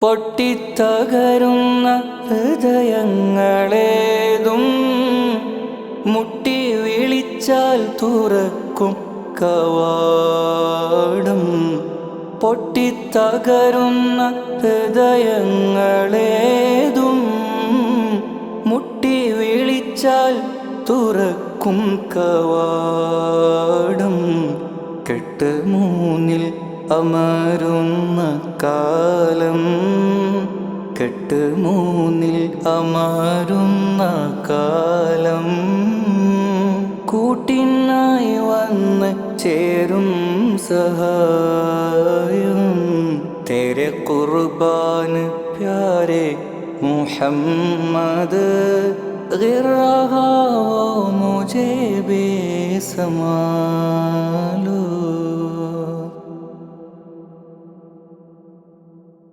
പൊട്ടിത്തകരുന്ന ഹൃദയങ്ങളേതും മുട്ടി വിളിച്ചാൽ തുറക്കും കവാടം. പൊട്ടിത്തകരുന്ന ഹൃദയങ്ങളേതും മുട്ടി വിളിച്ചാൽ തുറക്കും കവാടം. കെട്ട് മൂന്നിൽ അമരുന്ന കാലം കെട്ട് മൂന്നിൽ അമരുന്ന കാലം കൂട്ടിനായി വന്ന് ചേരും സഹായം तेरे कुर्बान प्यारे मोहम्मद गिर रहा हो मुझे बेसमालो